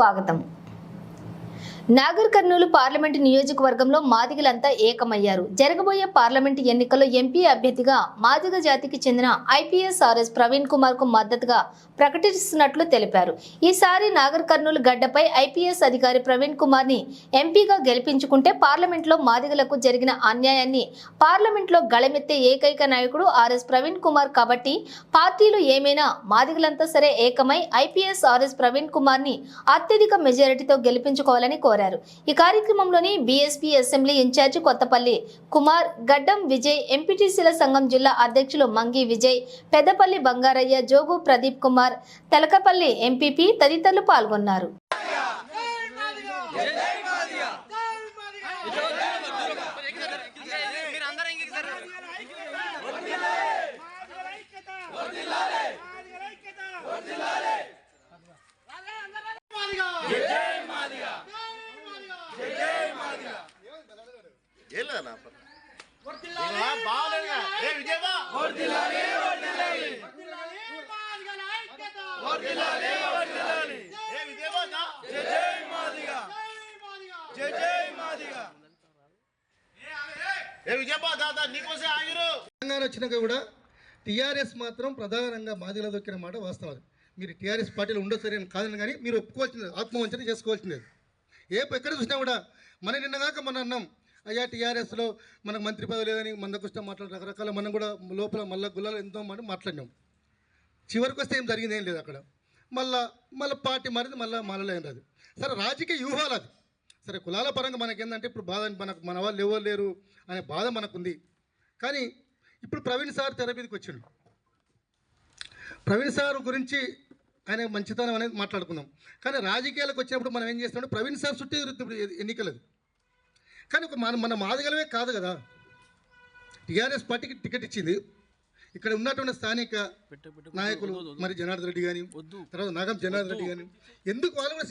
స్వాగతం. నాగర్ కర్నూలు పార్లమెంటు నియోజకవర్గంలో మాదిగలంతా ఏకమయ్యారు. జరగబోయే పార్లమెంటు ఎన్నికల్లో ఎంపీ అభ్యర్థిగా మాదిగ జాతికి చెందిన ఐపీఎస్ ఆర్ఎస్ ప్రవీణ్ కుమార్కు మద్దతుగా ప్రకటిస్తున్నట్లు తెలిపారు. ఈసారి నాగర్ కర్నూలు గడ్డపై ఐపీఎస్ అధికారి ప్రవీణ్ కుమార్ని ఎంపీగా గెలిపించుకుంటే పార్లమెంట్లో మాదిగలకు జరిగిన అన్యాయాన్ని పార్లమెంట్లో గళమెత్తే ఏకైక నాయకుడు ఆర్ఎస్ ప్రవీణ్ కుమార్ కాబట్టి పార్టీలు ఏమైనా మాదిగలంతా సరే ఏకమై ఐపీఎస్ ఆర్ఎస్ ప్రవీణ్ కుమార్ని అత్యధిక మెజారిటీతో గెలిపించుకోవాలని కోరారు. ఈ కార్యక్రమంలోని BSP assembly incharge Kothapalli Kumar Gaddam Vijay ఎంపీటీసీల సంఘం జిల్లా అధ్యక్షులు మంగి విజయ్ పెద్దపల్లి బంగారయ్య జోగు ప్రదీప్ కుమార్ తెలకపల్లి ఎంపీపీ తదితరులు పాల్గొన్నారు. ఏ విజయబా ఏ. విజయబా నా ఏ విజయబా దాదా నీకోసే ఆగిరు. తెలంగాణ వచ్చినాక కూడా టీఆర్ఎస్ మాత్రం ప్రధానంగా మాదిలో దొక్కిన మాట వాస్తవం అది. మీరు టీఆర్ఎస్ పార్టీలో ఉండొచ్చు సరే అని కాదని కానీ మీరు ఒప్పుకోవాల్సింది ఆత్మవంచన చేసుకోవాల్సింది. ఏ ఎక్కడ చూసినా కూడా మన నిన్నగాక మన అన్నాం అయ్యా టీఆర్ఎస్లో మనకు మంత్రి పదవి లేదని మందకొస్తే కష్టం మాట్లాడి రకరకాల మనం కూడా లోపల మళ్ళా గుల్లలు ఎంతో మనం మాట్లాడినాం. చివరికి వస్తే ఏం జరిగింది ఏం లేదు అక్కడ. మళ్ళా మళ్ళీ పార్టీ మారింది మళ్ళీ మారలేదు అది సరే రాజకీయ వ్యూహాలు అది. సరే కులాల పరంగా మనకేందంటే ఇప్పుడు బాధ మనకు మన వాళ్ళు ఎవరు లేరు అనే బాధ మనకుంది. కానీ ఇప్పుడు ప్రవీణ్ సార్ తెరపీదికి వచ్చిండు. ప్రవీణ్ సార్ గురించి ఆయన మంచితనం అనేది మాట్లాడుకున్నాం. కానీ రాజకీయాలకు వచ్చినప్పుడు మనం ఏం చేస్తున్నాం? ప్రవీణ్ సార్ చుట్టూ ఇప్పుడు ఎన్నికలది. కానీ ఒక మన మన మాదిగలమే కాదు కదా. టీఆర్ఎస్ పార్టీకి టికెట్ ఇచ్చింది. ఇక్కడ ఉన్నటువంటి స్థానిక నాయకులు మరి జనార్దన్ రెడ్డి కానీ తర్వాత నాగం జనార్దన్ రెడ్డి కానీ ఎందుకు వాళ్ళు కూడా